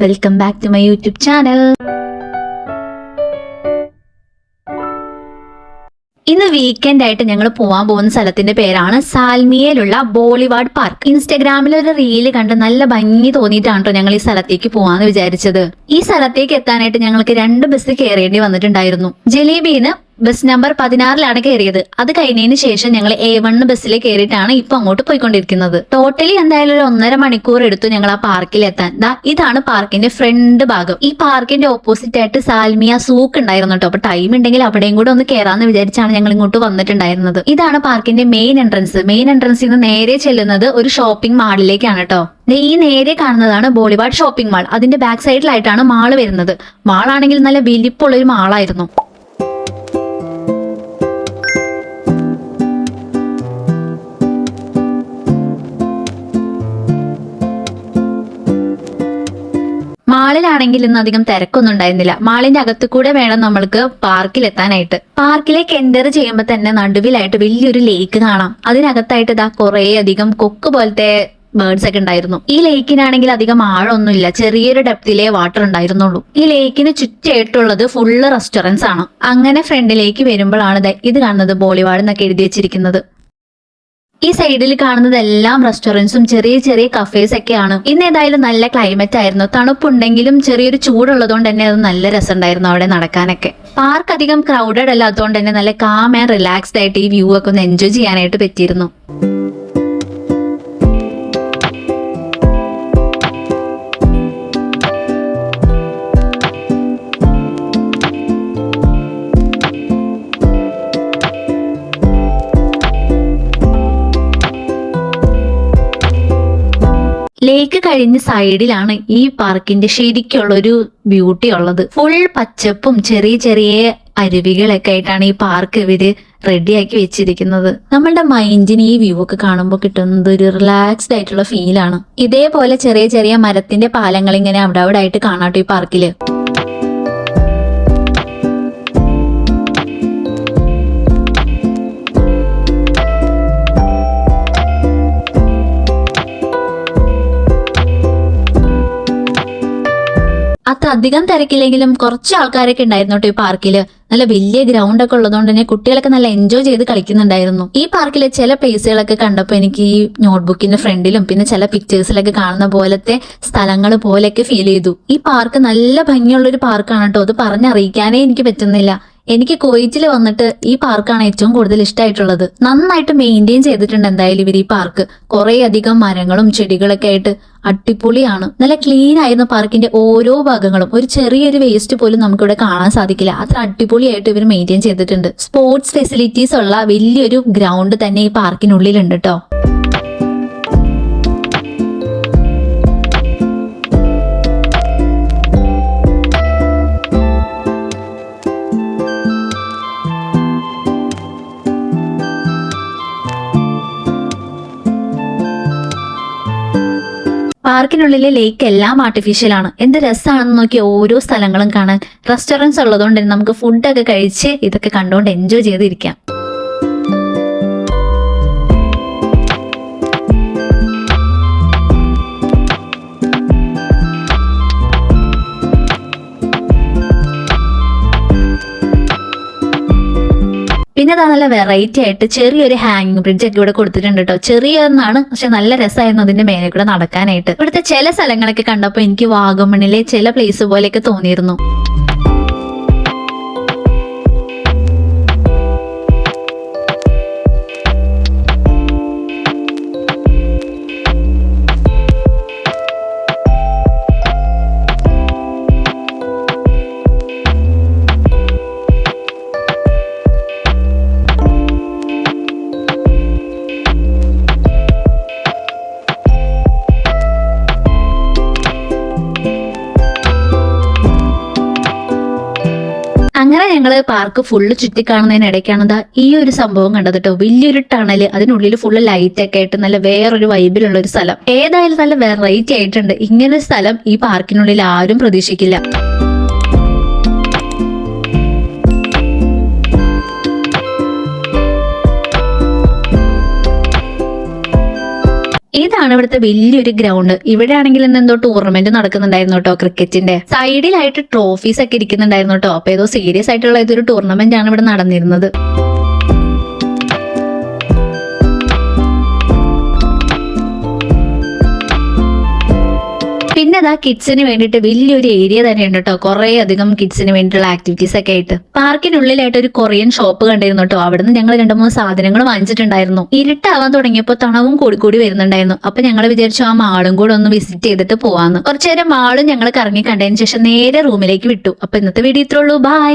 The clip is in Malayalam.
Welcome back to my YouTube channel ഇന്ന് വീക്കെൻഡ് ആയിട്ട് ഞങ്ങൾ പോകാൻ പോകുന്ന സ്ഥലത്തിന്റെ പേരാണ് സാൽമിയയിലുള്ള ബോളിവാഡ് പാർക്ക്. ഇൻസ്റ്റഗ്രാമിൽ ഒരു റീൽ കണ്ട് നല്ല ഭംഗി തോന്നിയിട്ടാണ് ഞങ്ങൾ ഈ സ്ഥലത്തേക്ക് പോവാന്ന് വിചാരിച്ചത്. ഈ സ്ഥലത്തേക്ക് എത്താനായിട്ട് ഞങ്ങൾക്ക് രണ്ട് ബസ് കയറേണ്ടി വന്നിട്ടുണ്ടായിരുന്നു. ജലീബിന്ന് ബസ് നമ്പർ പതിനാറിലാണ് കയറിയത്. അത് കഴിഞ്ഞതിന് ശേഷം ഞങ്ങൾ എ വൺ ബസ്സിൽ കയറിയിട്ടാണ് ഇപ്പൊ അങ്ങോട്ട് പോയിക്കൊണ്ടിരിക്കുന്നത്. ടോട്ടലി എന്തായാലും ഒരു ഒന്നര മണിക്കൂർ എടുത്തു ഞങ്ങൾ ആ പാർക്കിൽ എത്താൻ. ദാ ഇതാണ് പാർക്കിന്റെ ഫ്രണ്ട് ഭാഗം. ഈ പാർക്കിന്റെ ഓപ്പോസിറ്റ് ആയിട്ട് സാൽമിയ സൂക്ക് ഉണ്ടായിരുന്നു കേട്ടോ. അപ്പൊ ടൈം ഉണ്ടെങ്കിൽ അവിടെയും കൂടെ ഒന്ന് കയറാന്ന് വിചാരിച്ചാണ് ഞങ്ങൾ ഇങ്ങോട്ട് വന്നിട്ടുണ്ടായിരുന്നത്. ഇതാണ് പാർക്കിന്റെ മെയിൻ എൻട്രൻസ് മെയിൻ എൻട്രൻസിൽ നിന്ന് നേരെ ചെല്ലുന്നത് ഒരു ഷോപ്പിംഗ് മാളിലേക്കാണ് കേട്ടോ. ഈ നേരെ കാണുന്നതാണ് ബോളിവാഡ് ഷോപ്പിംഗ് മാൾ അതിന്റെ ബാക്ക് സൈഡിലായിട്ടാണ് മാൾ വരുന്നത്. മാളാണെങ്കിൽ നല്ല വലിപ്പമുള്ള ഒരു മാളായിരുന്നു മാളിലാണെങ്കിൽ ഇന്ന് അധികം തിരക്കൊന്നും ഉണ്ടായിരുന്നില്ല. മാളിന്റെ അകത്തു കൂടെ വേണം നമ്മൾക്ക് പാർക്കിൽ എത്താനായിട്ട്. പാർക്കിലേക്ക് എന്റർ ചെയ്യുമ്പോൾ തന്നെ നടുവിലായിട്ട് വലിയൊരു ലേക്ക് കാണാം. അതിനകത്തായിട്ട് ഇതാ കുറേ അധികം കൊക്ക് പോലത്തെ ബേർഡ്സ് ഒക്കെ ഉണ്ടായിരുന്നു. ഈ ലേക്കിനാണെങ്കിൽ അധികം ആഴമൊന്നുമില്ല. ചെറിയൊരു ഡെപ്തിലേ വാട്ടർ ഉണ്ടായിരുന്നുള്ളൂ. ഈ ലേക്കിന് ചുറ്റായിട്ടുള്ളത് ഫുള്ള് റെസ്റ്റോറന്റ്സ് ആണ്. അങ്ങനെ ഫ്രണ്ടിലേക്ക് വരുമ്പോഴാണ് ഇത് കാണുന്നത് ബോളിവാഡ് എന്നൊക്കെ എഴുതി വെച്ചിരിക്കുന്നത്. ഈ സൈഡിൽ കാണുന്നതെല്ലാം റെസ്റ്റോറൻസും ചെറിയ ചെറിയ കഫേസ് ഒക്കെയാണ്. ഇന്ന് ഏതായാലും നല്ല ക്ലൈമറ്റ് ആയിരുന്നു. തണുപ്പുണ്ടെങ്കിലും ചെറിയൊരു ചൂടുള്ളതുകൊണ്ട് തന്നെ അത് നല്ല രസമുണ്ടായിരുന്നു അവിടെ നടക്കാനൊക്കെ. പാർക്ക് അധികം ക്രൗഡഡ് അല്ലാത്തതുകൊണ്ട് തന്നെ നല്ല കാം ആൻഡ് റിലാക്സ്ഡ് ആയിട്ട് ഈ വ്യൂ ഒക്കെ ഒന്ന് എൻജോയ് ചെയ്യാനായിട്ട് പറ്റിയിരുന്നു. ലേക്ക് കഴിഞ്ഞ സൈഡിലാണ് ഈ പാർക്കിന്റെ ശരിക്കുള്ള ഒരു ബ്യൂട്ടി ഉള്ളത്. ഫുൾ പച്ചപ്പും ചെറിയ ചെറിയ അരുവികളൊക്കെ ആയിട്ടാണ് ഈ പാർക്ക് ഇവർ റെഡിയാക്കി വെച്ചിരിക്കുന്നത്. നമ്മളുടെ മൈൻഡിന് ഈ വ്യൂ ഒക്കെ കാണുമ്പോൾ കിട്ടുന്നത് ഒരു റിലാക്സ്ഡ് ആയിട്ടുള്ള ഫീലാണ് ഇതേപോലെ ചെറിയ ചെറിയ മരത്തിന്റെ പാലങ്ങൾ ഇങ്ങനെ അവിടെ അവിടെ ആയിട്ട് കാണാട്ടോ ഈ പാർക്കിൽ. അത്ര അധികം തിരക്കില്ലെങ്കിലും കുറച്ച് ആൾക്കാരൊക്കെ ഉണ്ടായിരുന്നു കേട്ടോ ഈ പാർക്കിൽ നല്ല വലിയ ഗ്രൗണ്ട് ഒക്കെ ഉള്ളതുകൊണ്ട് തന്നെ കുട്ടികളൊക്കെ നല്ല എൻജോയ് ചെയ്ത് കളിക്കുന്നുണ്ടായിരുന്നു. ഈ പാർക്കിലെ ചില പ്ലേസുകളൊക്കെ കണ്ടപ്പോൾ എനിക്ക് ഈ നോട്ട്ബുക്കിന്റെ ഫ്രണ്ടിലും പിന്നെ ചില പിക്ചേഴ്സിലൊക്കെ കാണുന്ന പോലത്തെ സ്ഥലങ്ങൾ പോലെയൊക്കെ ഫീൽ ചെയ്തു. ഈ പാർക്ക് നല്ല ഭംഗിയുള്ള ഒരു പാർക്കാണ് കേട്ടോ. അത് പറഞ്ഞറിയിക്കാനേ എനിക്ക് പറ്റുന്നില്ല. എനിക്ക് കുവൈറ്റിൽ വന്നിട്ട് ഈ പാർക്കാണ് ഏറ്റവും കൂടുതൽ ഇഷ്ടമായിട്ടുള്ളത് നന്നായിട്ട് മെയിന്റെയിൻ ചെയ്തിട്ടുണ്ട് എന്തായാലും ഇവർ ഈ പാർക്ക്. കുറേ അധികം മരങ്ങളും ചെടികളൊക്കെ ആയിട്ട് അടിപൊളിയാണ്. നല്ല ക്ലീൻ ആയിരുന്ന പാർക്കിന്റെ ഓരോ ഭാഗങ്ങളും. ഒരു ചെറിയൊരു വേസ്റ്റ് പോലും നമുക്കിവിടെ കാണാൻ സാധിക്കില്ല. അത്ര അടിപൊളിയായിട്ട് ഇവർ മെയിന്റെയിൻ ചെയ്തിട്ടുണ്ട്. സ്പോർട്സ് ഫെസിലിറ്റീസ് ഉള്ള വലിയൊരു ഗ്രൗണ്ട് തന്നെ ഈ പാർക്കിനുള്ളിലുണ്ട് കേട്ടോ പാർക്കിനുള്ളിലെ ലേക്ക് എല്ലാം ആർട്ടിഫിഷ്യൽ ആണ്. എന്ത് രസമാണെന്ന് നോക്കി ഓരോ സ്ഥലങ്ങളും കാണാൻ റെസ്റ്റോറന്റ്സ് ഉള്ളതുകൊണ്ട് നമുക്ക് ഫുഡൊക്കെ കഴിച്ച് ഇതൊക്കെ കണ്ടുകൊണ്ട് എൻജോയ് ചെയ്തിരിക്കാം പിന്നെ അതാ നല്ല വെറൈറ്റി ആയിട്ട് ചെറിയൊരു ഹാങ്ങിങ് ബ്രിഡ്ജ് ഒക്കെ ഇവിടെ കൊടുത്തിട്ടുണ്ട് കേട്ടോ ചെറിയൊന്നാണ് പക്ഷെ നല്ല രസമായിരുന്നു അതിന്റെ മേലെ കൂടെ നടക്കാനായിട്ട്. ഇവിടുത്തെ ചില സ്ഥലങ്ങളൊക്കെ കണ്ടപ്പോൾ എനിക്ക് വാഗമണിലെ ചില പ്ലേസ് പോലെയൊക്കെ തോന്നിയിരുന്നു. ഞങ്ങൾ പാർക്ക് ഫുള്ള് ചുറ്റിക്കാണുന്നതിനിടയ്ക്കാണ് ദാ ഈ ഒരു സംഭവം കണ്ടത് കേട്ടോ വലിയൊരു ടണൽ അതിനുള്ളിൽ ഫുള്ള് ലൈറ്റ് ഒക്കെ ആയിട്ട് നല്ല വേറൊരു വൈബിലുള്ള ഒരു സ്ഥലം. ഏതായാലും നല്ല വെറൈറ്റി ആയിട്ടുണ്ട്. ഇങ്ങനെ സ്ഥലം ഈ പാർക്കിനുള്ളിൽ ആരും പ്രതീക്ഷിക്കില്ല. ഇതാണ് ഇവിടുത്തെ വലിയൊരു ഗ്രൗണ്ട് ഇവിടെ ആണെങ്കിൽ ഇന്ന് എന്തോ ടൂർണമെന്റ് നടക്കുന്നുണ്ടായിരുന്നു കേട്ടോ ക്രിക്കറ്റിന്റെ. സൈഡിലായിട്ട് ട്രോഫീസ് ഒക്കെ ഇരിക്കുന്നുണ്ടായിരുന്നു കേട്ടോ. അപ്പൊ ഏതോ സീരിയസ് ആയിട്ടുള്ള ഏതൊരു ടൂർണമെന്റ് ആണ് ഇവിടെ നടന്നിരുന്നത്. പിന്നെ അതാ കിഡ്സിന് വേണ്ടിയിട്ട് വലിയൊരു ഏരിയ തന്നെ ഉണ്ട് കേട്ടോ കുറെ അധികം കിഡ്സിന് വേണ്ടിയിട്ടുള്ള ആക്ടിവിറ്റീസ് ഒക്കെ ആയിട്ട്. പാർക്കിനുള്ളിലായിട്ട് ഒരു കൊറിയൻ ഷോപ്പ് കണ്ടിരുന്നു കേട്ടോ അവിടുന്ന് ഞങ്ങൾ രണ്ടു മൂന്ന് സാധനങ്ങൾ വാങ്ങിച്ചിട്ടുണ്ടായിരുന്നു. ഇരുട്ടാവാൻ തുടങ്ങിയപ്പോൾ തണവും കൂടി കൂടി വരുന്നുണ്ടായിരുന്നു. അപ്പൊ ഞങ്ങൾ വിചാരിച്ചു ആ മാളും കൂടെ ഒന്ന് വിസിറ്റ് ചെയ്തിട്ട് പോവാന്ന്. കുറച്ചു നേരം മാളും ഞങ്ങൾ കറങ്ങി കണ്ടതിന് ശേഷം നേരെ റൂമിലേക്ക് വിട്ടു. അപ്പൊ ഇന്നത്തെ വീഡിയോ ഇത്രേ ഉള്ളൂ. ബൈ